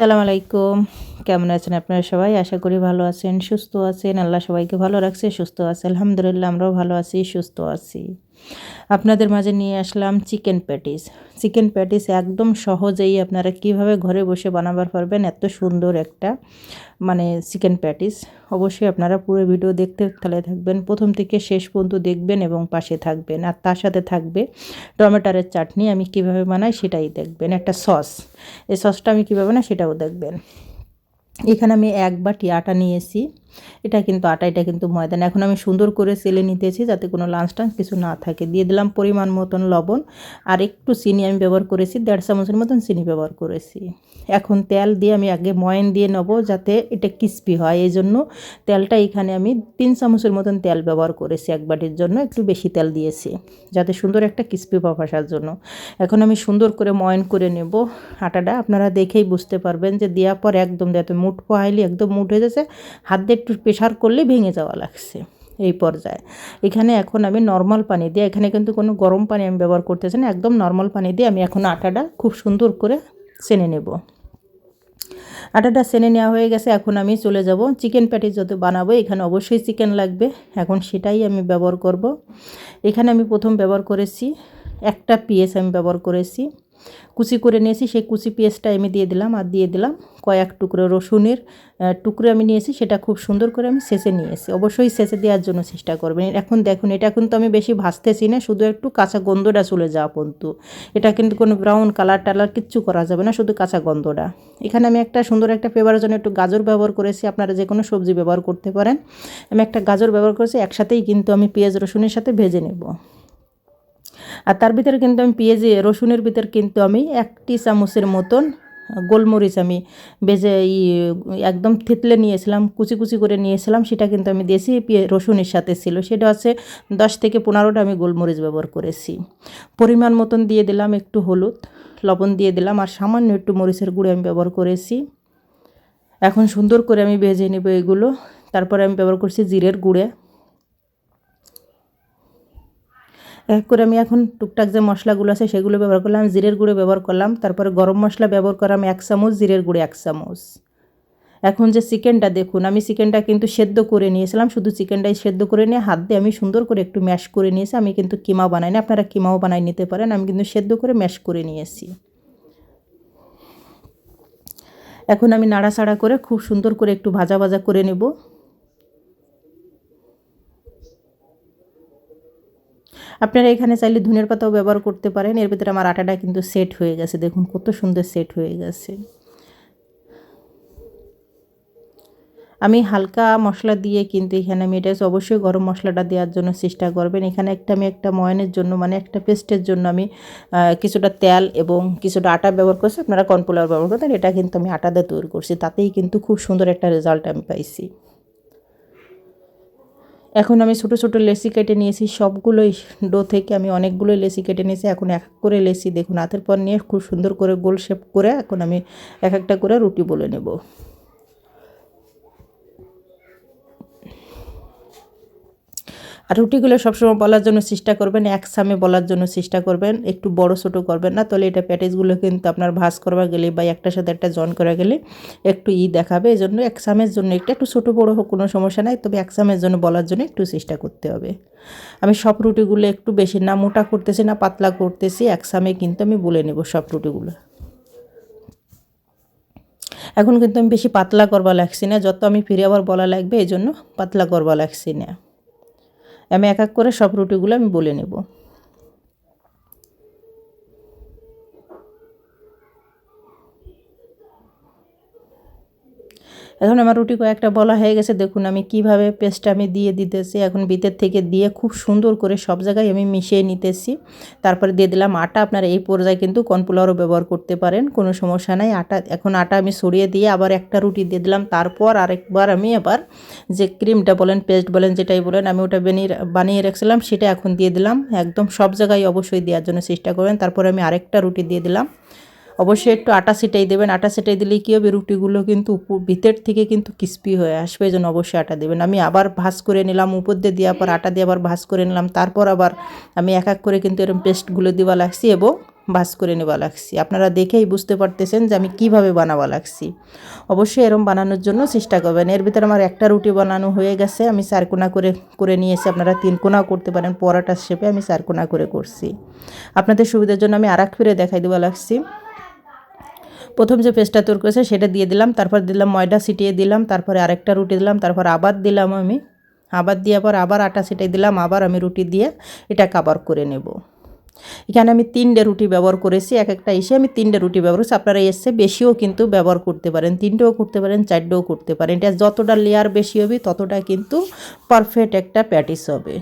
সালাম আলাইকুম। কেমন আছেন আপনারা সবাই? আশা করি ভালো আছেন, সুস্থ আছেন। আল্লাহ সবাইকে ভালো রাখছে, সুস্থ আছে। আলহামদুলিল্লাহ, আমরাও ভালো আছি, সুস্থ আছি। আপনাদের মাঝে নিয়ে আসলাম চিকেন প্যাটিস। চিকেন প্যাটিস একদম সহজেই আপনারা কীভাবে ঘরে বসে বানাবার পারবেন, এত সুন্দর একটা মানে চিকেন প্যাটিস। অবশ্যই আপনারা পুরো ভিডিও দেখতে তাহলে থাকবেন, প্রথম থেকে শেষ পর্যন্ত দেখবেন এবং পাশে থাকবেন। আর তার সাথে থাকবে টমেটোরের চাটনি, আমি কীভাবে বানাই সেটাই দেখবেন। একটা সস, এই সসটা আমি কীভাবে বানাই সেটাও দেখবেন। এখানে আমি এক বাটি আটা নিয়েছি। এটা কিন্তু আটা, এটা কিন্তু ময়দান। এখন আমি সুন্দর করে সেলে নিতেছি যাতে কোনো লাঞ্চ টাঞ্চ কিছু না থাকে। দিয়ে দিলাম পরিমাণ মতন লবণ আর একটু চিনি আমি ব্যবহার করেছি, দেড় চামচের মতন চিনি ব্যবহার করেছি। এখন তেল দিয়ে আমি আগে ময়ন দিয়ে নেব যাতে এটা ক্রিস্পি হয়। এই জন্য তেলটা এখানে আমি তিন চামচের মতন তেল ব্যবহার করেছি এক বাটির জন্য, একটু বেশি তেল দিয়েছি যাতে সুন্দর একটা ক্রিস্পি পাপ আসার জন্য। এখন আমি সুন্দর করে ময়ন করে নেব আটাটা। আপনারা দেখেই বুঝতে পারবেন যে দেওয়ার পর একদম যাতে মুঠ পোহাইলি একদম মুঠ হয়ে যাচ্ছে। হাত দিয়ে একটু প্রেশার করলে ভেঙে যাওয়া লাগছে এই পর্যায়ে। এখানে এখন আমি নর্মাল পানি দিয়ে, এখানে কিন্তু কোনো গরম পানি আমি ব্যবহার করতেছি না, একদম নর্মাল পানি দিয়ে আমি এখন আটাটা খুব সুন্দর করে সেনে নেব। আটাটা সেনে নেওয়া হয়ে গেছে, এখন আমি চলে যাব। চিকেন প্যাটি যত বানাবো, এখানে অবশ্যই চিকেন লাগবে। এখন সেটাই আমি ব্যবহার করব। এখানে আমি প্রথম ব্যবহার করেছি একটা পিএস আমি ব্যবহার করেছি। কুচি করে নিয়েছি, সেই কুচি পেঁয়াজটা আমি দিয়ে দিলাম আর দিয়ে দিলাম কয়েক টুকরো রসুনের টুকরো আমি নিয়েছি, সেটা খুব সুন্দর করে আমি সেচে নিয়েছি। অবশ্যই সেচে দেওয়ার জন্য চেষ্টা করবেন। এখন দেখুন, এটা কিন্তু আমি বেশি ভাজতেছি না, শুধু একটু কাঁচা গন্ধটা চলে যাওয়া পর্যন্ত। এটা কিন্তু কোনো ব্রাউন কালার টালার কিচ্ছু করা যাবে না, শুধু কাঁচা গন্ধটা। এখানে আমি একটা সুন্দর একটা ফ্লেভারের জন্য একটু গাজর ব্যবহার করেছি, আপনারা যে কোনো সবজি ব্যবহার করতে পারেন। আমি একটা গাজর ব্যবহার করেছি, একসাথেই কিন্তু আমি পেঁয়াজ রসুনের সাথে ভেজে নেব। আর তার ভিতরে কিন্তু আমি পেঁয়াজে, রসুনের ভিতর কিন্তু আমি একটি চামচের মতন গোলমরিচ আমি বেজে একদম থেতলে নিয়েছিলাম, কুচি কুচি করে নিয়েছিলাম, সেটা কিন্তু আমি দেশি রসুনের সাথে ছিল। সেটা হচ্ছে দশ থেকে পনেরোটা আমি গোলমরিচ ব্যবহার করেছি। পরিমাণ মতন দিয়ে দিলাম একটু হলুদ, লবণ দিয়ে দিলাম আর সামান্য একটু মরিচের গুঁড়ো আমি ব্যবহার করেছি। এখন সুন্দর করে আমি ভেজে নেব এগুলো। তারপরে আমি ব্যবহার করছি জিরের গুঁড়ে। এক করে আমি এখন টুকটাক যে মশলাগুলো আছে সেগুলো ব্যবহার করলাম। জিরের গুঁড়ো ব্যবহার করলাম। তারপরে গরম মশলা ব্যবহার করলাম এক চামচ, জিরের গুঁড়ো এক চামচ। এখন যে চিকেনটা দেখুন, আমি চিকেনটা কিন্তু সেদ্ধ করে নিয়েছিলাম। শুধু চিকেনটাই সেদ্ধ করে নিয়ে হাত দিয়ে আমি সুন্দর করে একটু ম্যাশ করে নিয়েছি। আমি কিন্তু কিমা বানাই না। আপনারা কিমাও বানাই নিতে পারেন। আমি কিন্তু সেদ্ধ করে ম্যাশ করে নিয়েছি। এখন আমি নাড়াচাড়া করে খুব সুন্দর করে একটু ভাজা ভাজা করে নেব। আপনারা এখানে চাইলে ধুনের পাতাও ব্যবহার করতে পারেন। এর ভিতরে আমার আটাটা কিন্তু সেট হয়ে গেছে। দেখুন কত সুন্দর সেট হয়ে গেছে। আমি হালকা মশলা দিয়ে কিন্তু এখানে আমি এটা অবশ্যই গরম মশলাটা দেওয়ার জন্য চেষ্টা করবেন। এখানে একটা আমি একটা ময়নের জন্য মানে একটা পেস্টের জন্য আমি কিছুটা তেল এবং কিছুটা আটা ব্যবহার করছি। আপনারা কর্নফ্লাওয়ার ব্যবহার করতেন এটা কিন্তু আমি আটা দিয়ে তৈরি করছি। তাতেই কিন্তু খুব সুন্দর একটা রেজাল্ট আমি পাইছি। এখন আমি ছোটো ছোটো লেসি কেটে নিয়েছি, সবগুলোই ডো থেকে আমি অনেকগুলো লেসি কেটে নিয়েছি। এখন এক এক করে লেসি দেখুন, হাতের পর নিয়ে খুব সুন্দর করে গোল শেপ করে এখন আমি এক একটা করে রুটি বলে নেব। আর রুটিগুলো সবসময় বলার জন্য চেষ্টা করবেন, এক সামে বলার জন্য চেষ্টা করবেন, একটু বড় ছোটো করবেন না। তাহলে এটা প্যাটেজগুলো কিন্তু আপনার ভাজ করবা গেলে বা একটার সাথে একটা জন করা গেলে একটু ই দেখাবে। এই জন্য এক সামের জন্য একটু একটু ছোটো বড়ো হোক কোনো সমস্যা নাই, তবে এক সামের জন্য বলার জন্য একটু চেষ্টা করতে হবে। আমি সব রুটিগুলো একটু বেশি না, মোটা করতেছি না, পাতলা করতেছি, এক সামে কিন্তু আমি বলে নেব সব রুটিগুলো। এখন কিন্তু আমি বেশি পাতলা করবা লাগছি না, যত আমি ফিরে আবার বলা লাগবে, এই জন্য পাতলা করবা লাগছি না। আমি এক এক করে সব রুটিগুলো আমি বলে নেব। এখন আমার রুটি কয়েকটা বলা হয়ে গেছে, দেখুন আমি কীভাবে পেস্টটা আমি দিয়ে দিতেছি। এখন ভিতর থেকে দিয়ে খুব সুন্দর করে সব জায়গায় আমি মিশিয়ে নিতেছি। তারপরে দিয়ে দিলাম আটা, আপনারা এই পর্যায়ে কিন্তু কর্নফ্লাওয়ারও ব্যবহার করতে পারেন, কোনো সমস্যা নাই। আটা, এখন আটা আমি সরিয়ে দিয়ে আবার একটা রুটি দিয়ে দিলাম। তারপর আরেকবার আমি আবার যে ক্রিমটা বলেন, পেস্ট বলেন, যেটাই বলেন, আমি ওটা বানিয়ে বানিয়ে রেখেছিলাম, সেটা এখন দিয়ে দিলাম। একদম সব জায়গায় অবশ্যই দেওয়ার জন্য চেষ্টা করবেন। তারপর আমি আরেকটা রুটি দিয়ে দিলাম। অবশ্যই একটু আটা সেটাই দেবেন। আটা সেটাই দিলেই কী হবে? রুটিগুলো কিন্তু ভিতর থেকে কিন্তু ক্রিস্পি হয়ে আসবে এই জন্য অবশ্যই আটা দেবেন। আমি আবার ভাজ করে নিলাম, উপর দিয়ে দেওয়ার পর আটা দিয়ে আবার ভাজ করে নিলাম। তারপর আবার আমি এক এক করে কিন্তু এরকম পেস্টগুলো দেওয়া লাগছি এবং ভাজ করে নেওয়া লাগছি। আপনারা দেখেই বুঝতে পারতেছেন যে আমি কীভাবে বানাবা লাগছি। অবশ্যই এরম বানানোর জন্য চেষ্টা করবেন। এর ভিতরে আমার একটা রুটি বানানো হয়ে গেছে। আমি চারকোনা করে করে নিয়েছি। আপনারা তিন কোনাও করতে পারেন। পরাটার শেপে আমি চারকোনা করে করছি। আপনাদের সুবিধার জন্য আমি আর এক ফিরে দেখাই দেওয়া লাগছি। প্রথম যে পেস্টটা তৈরি করেছে সেটা দিয়ে দিলাম, তারপর দিলাম ময়দা ছিটিয়ে দিলাম, তারপরে আরেকটা রুটি দিলাম, তারপর আবার দিলাম আমি, আবার দেওয়ার পর আবার আটা ছিটিয়ে দিলাম, আবার আমি রুটি দিয়ে এটা কাবার করে নেব। এখানে আমি তিনটে রুটি ব্যবহার করেছি, এক একটা এসে আমি তিনটে রুটি ব্যবহার করছি, আপনারা এসে বেশিও কিন্তু ব্যবহার করতে পারেন, তিনটেও করতে পারেন, চারটেও করতে পারেন, এটা যতটা লেয়ার বেশি হবে ততটা কিন্তু পারফেক্ট একটা প্যাটিস হবে।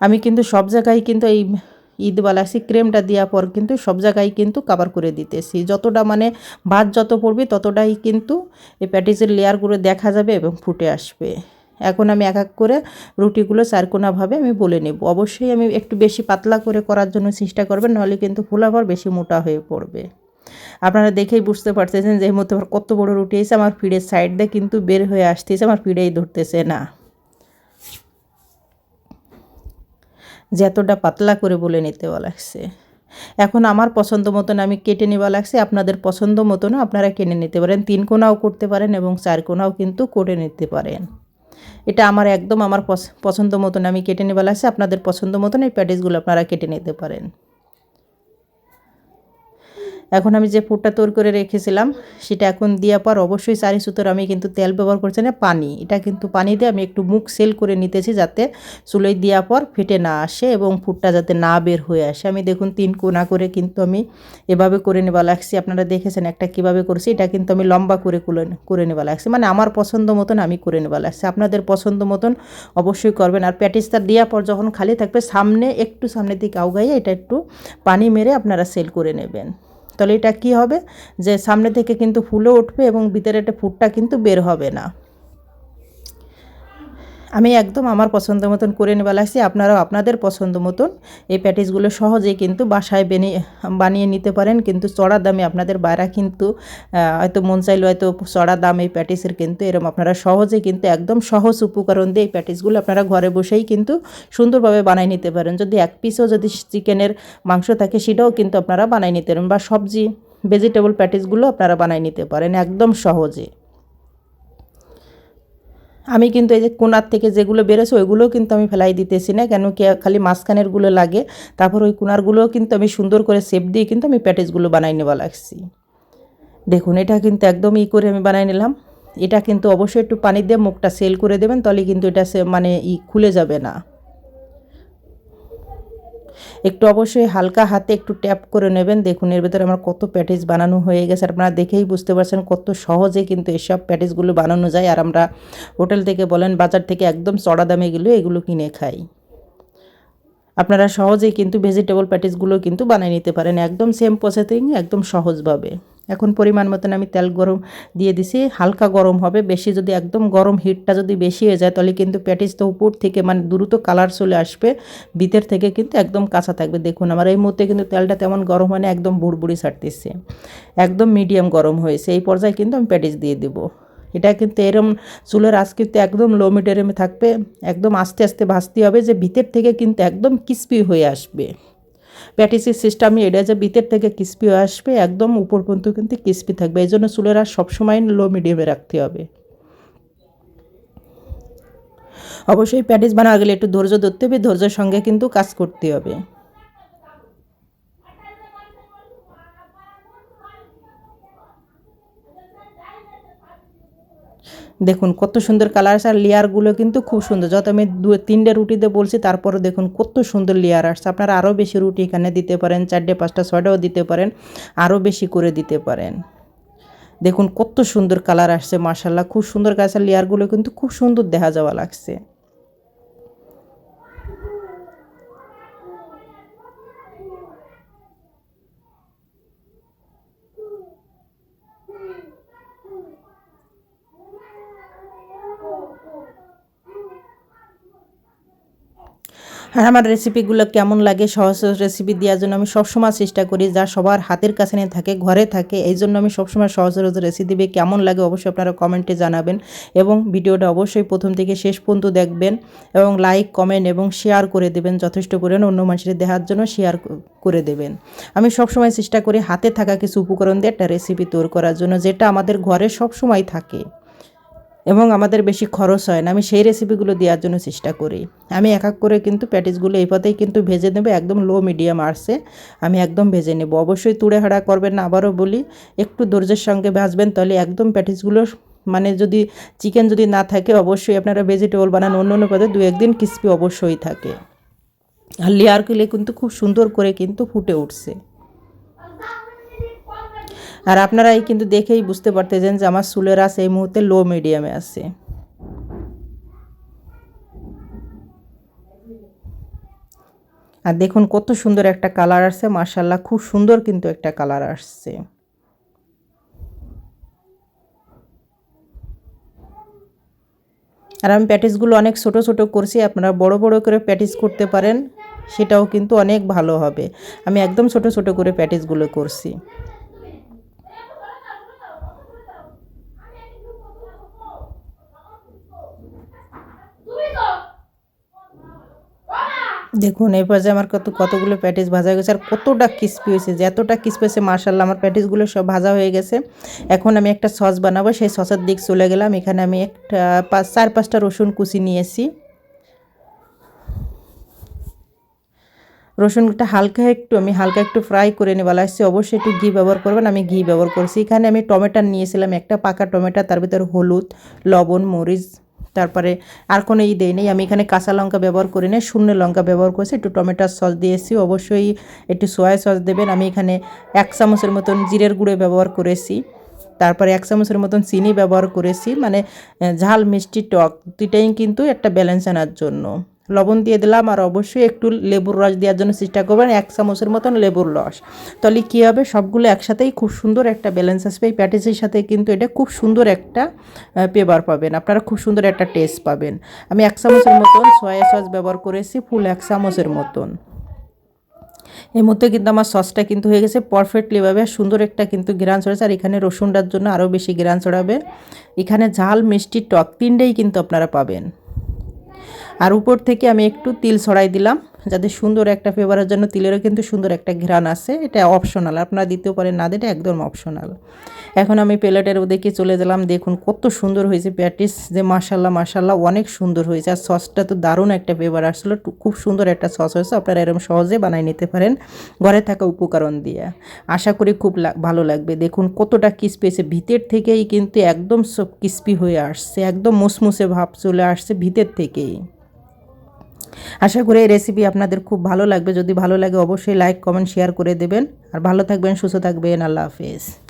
আমি কিন্তু সব জায়গায় কিন্তু এই ঈদ বালাসি ক্রেমটা দেওয়ার পর কিন্তু সব জায়গায় কিন্তু কাভার করে দিতেছি। যতটা মানে ভাত যত পড়বে ততটাই কিন্তু এই প্যাটিসের লেয়ারগুলো দেখা যাবে এবং ফুটে আসবে। এখন আমি এক এক করে রুটিগুলো চারকোনাভাবে আমি বলে নেব। অবশ্যই আমি একটু বেশি পাতলা করে করার জন্য চেষ্টা করবেন, নাহলে কিন্তু ফুলাবার বেশি মোটা হয়ে পড়বে। আপনারা দেখেই বুঝতে পারতেছেন যে মতো কত বড় রুটি এসে আমার পিঠের সাইড দিয়ে কিন্তু বের হয়ে আসতেছে, আমার পিঠেই ধরতেছে না। যে এতটা পাতলা করে বলে নিতে লাগছে এখন আমার পছন্দ মতন আমি কেটে নেওয়া লাগছে, আপনাদের পছন্দ মতনও আপনারা কেটে নিতে পারেন, তিন কোনাও করতে পারেন এবং চার কোনাও কিন্তু করে নিতে পারেন। এটা আমার একদম আমার পছন্দ মতন আমি কেটে নেওয়া লাগছে, আপনাদের পছন্দ মতন এই প্যাটিসগুলো আপনারা কেটে নিতে পারেন। এখন আমি যে ফুটটা তৈরি করে রেখেছিলাম, সেটা এখন দেওয়ার পর অবশ্যই চারি সুতোর আমি কিন্তু তেল ব্যবহার করছি না, পানি। এটা কিন্তু পানি দিয়ে আমি একটু মুখ সেল করে নিতেছি যাতে চুলোয় দেওয়ার পর ফেটে না আসে এবং ফুটটা যাতে না বের হয়ে আসে। আমি দেখুন তিন কোনা করে কিন্তু আমি এভাবে করে নেওয়া লাগছি। আপনারা দেখেছেন একটা কীভাবে করছি, এটা কিন্তু আমি লম্বা করে করে নেওয়া লাগছে। মানে আমার পছন্দ মতন আমি করে নেওয়া লাগছে। আপনাদের পছন্দ মতন অবশ্যই করবেন। আর প্যাটিসটা দেওয়ার পর যখন খালি থাকবে, সামনে, একটু সামনের দিকে আউগাইয়ে এটা একটু পানি মেরে আপনারা সেল করে নেবেন। তাহলে এটা কী হবে? যে সামনে থেকে কিন্তু ফুলও উঠবে এবং ভিতরে একটা ফুটটা কিন্তু বের হবে না। আমি একদম আমার পছন্দ মতন করে নেওয়া লাগছি আপনারাও আপনাদের পছন্দ মতন। এই প্যাটিসগুলো সহজেই কিন্তু বাসায় বানিয়ে বানিয়ে নিতে পারেন, কিন্তু চড়া দামে আপনাদের বাইরা কিন্তু হয়তো মন চাইলে হয়তো চড়া দাম এই প্যাটিসের কিন্তু এরকম আপনারা সহজে কিন্তু একদম সহজ উপকরণ দিয়ে এই প্যাটিসগুলো আপনারা ঘরে বসেই কিন্তু সুন্দরভাবে বানিয়ে নিতে পারেন। যদি এক পিসও যদি চিকেনের মাংস থাকে, সেটাও কিন্তু আপনারা বানিয়ে নিতে পারেন বা সবজি ভেজিটেবল প্যাটিসগুলো আপনারা বানিয়ে নিতে পারেন, একদম সহজে। আমি কিন্তু এই যে কোনার থেকে যেগুলো বেরোছে ওইগুলোও কিন্তু আমি ফেলাই দিতেছি না, কেন কি খালি মাঝখানেরগুলো লাগে। তারপর ওই কোনারগুলোও কিন্তু আমি সুন্দর করে সেপ দিয়ে কিন্তু আমি প্যাটেজগুলো বানাই নেওয়া লাগছি। দেখুন, এটা কিন্তু একদম ই করে আমি বানাই নিলাম। এটা কিন্তু অবশ্যই একটু পানি দিয়ে মুখটা সেল করে দেবেন, তাহলে কিন্তু এটা মানে ই খুলে যাবে না। একটু অবশ্যই হালকা হাতে একটু ট্যাপ করে নেবেন। দেখুন, এর ভেতরে আমার কত প্যাটিস বানানো হয়ে গেছে। আপনারা দেখেই বুঝতে পারছেন কত সহজে কিন্তু এসব প্যাটিসগুলো বানানো যায়। আর আমরা হোটেল থেকে বলেন বাজার থেকে একদম চড়া দামে গেলেও এগুলো কিনে খাই। আপনারা সহজেই কিন্তু ভেজিটেবল প্যাটিসগুলো কিন্তু বানিয়ে নিতে পারেন। একদম সেম প্রসেসিং একদম সহজভাবে। এখন পরিমাণ মতন আমি তেল গরম দিয়ে দিছি, হালকা গরম হবে। বেশি যদি একদম গরম হিটটা যদি বেশি হয়ে যায়, তাহলে কিন্তু প্যাটিস তো উপর থেকে মানে দ্রুত কালার চলে আসবে। ভিতর থেকে কিন্তু একদম কাঁচা থাকবে। দেখুন, আমার এই মুহূর্তে কিন্তু তেলটা তেমন গরম হয় না একদম বুড়বুড়ি ছাড়তেছে। একদম মিডিয়াম গরম হয়েছে। এই পর্যায়ে কিন্তু আমি প্যাটিস দিয়ে দেবো। এটা কিন্তু এরম চুলের আজ কিন্তু একদম লো মিডিয়ামে থাকবে, একদম আস্তে আস্তে ভাজতে হবে যে ভিতর থেকে কিন্তু একদম ক্রিস্পি হয়ে আসবে। প্যাটিসের সিস্টেমই এটা যে ভিতর থেকে ক্রিস্পি আসবে, একদম উপর পর্যন্ত কিন্তু ক্রিস্পি থাকবে। এই জন্য চুলের আর সবসময় লো মিডিয়ামে রাখতে হবে। অবশ্যই প্যাটিস বানাতে গেলে একটু ধৈর্য ধরতে হবে, ধৈর্যের সঙ্গে কিন্তু কাজ করতে হবে। দেখুন কত সুন্দর কালার আসছে আর লেয়ারগুলো কিন্তু খুব সুন্দর। যত আমি দু, তিনটে রুটিতে বলছি তারপরে দেখুন কত সুন্দর লেয়ার আসছে। আপনারা আরও বেশি রুটি এখানে দিতে পারেন, চারটে, পাঁচটা, ছয়টাও দিতে পারেন, আরও বেশি করে দিতে পারেন। দেখুন কত সুন্দর কালার আসছে মার্শাল্লাহ খুব সুন্দর কাজ গাছের লেয়ারগুলো কিন্তু খুব সুন্দর দেখা যাওয়া লাগছে। আর আমার রেসিপিগুলো কেমন লাগে, সহজ সহজ রেসিপি দেওয়ার জন্য আমি সবসময় চেষ্টা করি, যা সবার হাতের কাছে নিয়ে থাকে, ঘরে থাকে। এই জন্য আমি সবসময় সহজ সহজ রেসিপি দিবে কেমন লাগে অবশ্যই আপনারা কমেন্টে জানাবেন এবং ভিডিওটা অবশ্যই প্রথম থেকে শেষ পর্যন্ত দেখবেন এবং লাইক কমেন্ট এবং শেয়ার করে দেবেন, যথেষ্ট পরিমাণ অন্য মানুষের দেখার জন্য শেয়ার করে দেবেন। আমি সবসময় চেষ্টা করি হাতে থাকা কিছু উপকরণ দিয়ে একটা রেসিপি তৈরি করার জন্য, যেটা আমাদের ঘরে সবসময় থাকে। এবং আমাদের বেশি খরচ হয় না। আমি সেই রেসিপিগুলো দেওয়ার জন্য চেষ্টা করি। আমি এক এক করে কিন্তু প্যাটিসগুলো এই পথেই কিন্তু ভেজে নেবে, একদম লো মিডিয়াম আর্সে আমি একদম ভেজে নেব। অবশ্যই তুড়ে হাড়া করবেন না, আবারও বলি, একটু ধৈর্যের সঙ্গে ভাজবেন তাহলে একদম প্যাটিসগুলো মানে যদি চিকেন যদি না থাকে, অবশ্যই আপনারা ভেজিটেবল বানান, অন্য অন্য পদে দু একদিন ক্রিস্পি অবশ্যই থাকে। আর লেয়ার কিলে কিন্তু খুব সুন্দর করে কিন্তু ফুটে উঠছে। আর আপনারাই কিন্তু দেখেই বুঝতে পারতেছেন যে আমার চুলের আছে এই মুহূর্তে লো মিডিয়ামে আছে। আর দেখুন কত সুন্দর একটা কালার আসছে মার্শাল্লাহ খুব সুন্দর কিন্তু একটা কালার আসছে। আর আমি প্যাটিসগুলো অনেক ছোট ছোট করছি, আপনারা বড় বড় করে প্যাটিস করতে পারেন, সেটাও কিন্তু অনেক ভালো হবে। আমি একদম ছোট ছোট করে প্যাটিসগুলো করছি। দেখুন, এই পর্যায়ে আমার কত, কতগুলো প্যাটিস ভাজা হয়ে গেছে আর কতটা ক্রিস্পি হয়েছে যে এতটা ক্রিস্পি হয়েছে মার্শাল্লাহ আমার প্যাটিসগুলো সব ভাজা হয়ে গেছে। এখন আমি একটা সস বানাবো, সেই সসের দিক চলে গেলাম, এখানে আমি একটা পাঁচ চার, পাঁচটা রসুন কুচি নিয়েছি। রসুনটা হালকা একটু, আমি হালকা একটু ফ্রাই করে নেওয়া লাগছে অবশ্যই একটু ঘি ব্যবহার করবেন, আমি ঘি ব্যবহার করছি। এখানে আমি টমেটো নিয়েছিলাম, একটা পাকা টমেটো, তার ভিতরে হলুদ, লবণ, মরিচ তারপরে আর কোনো ই দেই নেই। আমি এখানে কাঁচা লঙ্কা ব্যবহার করি না শূন্য লঙ্কা ব্যবহার করেছি, একটু টমেটোর সস দিয়েছি অবশ্যই একটু সোয়া সস দেবেন। আমি এখানে এক চামচের মতন জিরের গুঁড়ো ব্যবহার করেছি। তারপরে এক চামচের মতন চিনি ব্যবহার করেছি। মানে ঝাল মিষ্টি টক দুটাই কিন্তু একটা ব্যালেন্স আনার জন্য। লবণ দিয়ে দিলাম আর অবশ্যই একটু লেবুর রস দেওয়ার জন্য চেষ্টা করবেন, এক চামচের মতন লেবুর রস। তাহলে কী হবে? সবগুলো একসাথেই খুব সুন্দর একটা ব্যালেন্স আসবে। এই প্যাটিসের সাথে কিন্তু এটা খুব সুন্দর একটা পেবার পাবেন। আপনারা খুব সুন্দর একটা টেস্ট পাবেন। আমি এক চামচের মতন সয়া সস ব্যবহার করেছি ফুল এক চামচের মতন। এর মধ্যে কিন্তু আমার সসটা কিন্তু হয়ে গেছে পারফেক্টলিভাবে সুন্দর একটা কিন্তু গ্রান চড়েছে আর এখানে রসুনটার জন্য আরও বেশি গ্রান চড়াবে এখানে ঝাল, মিষ্টি, টক তিনটেই কিন্তু আপনারা পাবেন। আর উপর থেকে আমি একটু তিল ছড়াই দিলাম, যাতে সুন্দর একটা ফ্লেভারের জন্য তিলেরও কিন্তু সুন্দর একটা ঘ্রাণ আছে। এটা অপশনাল আপনারা দিতেও পারেন, না দিতে একদম অপশনাল এখন আমি প্লেটের ওদিকে চলে গেলাম, দেখুন কত সুন্দর হয়েছে প্যাটিস, যে মাসাল্লাহ মাসাল্লাহ অনেক সুন্দর হয়েছে। আর সসটা তো দারুণ একটা ফ্লেভার আসলো খুব সুন্দর একটা সস হয়েছে, আপনারা এরকম সহজে বানাই নিতে পারেন, ঘরে থাকা উপকরণ দিয়ে। আশা করি খুব ভালো লাগবে। দেখুন কতটা কিসপি হয়েছে, ভিতর থেকেই কিন্তু একদম সব কিসপি হয়ে আসছে, একদম মুসমুসে ভাব চলে আসছে ভিতর থেকেই। আশা করি এই রেসিপি আপনাদের খুব ভালো লাগবে। যদি ভালো লাগে, অবশ্যই লাইক কমেন্ট শেয়ার করে দেবেন। আর ভালো থাকবেন, সুস্থ থাকবেন। আল্লাহ হাফেজ।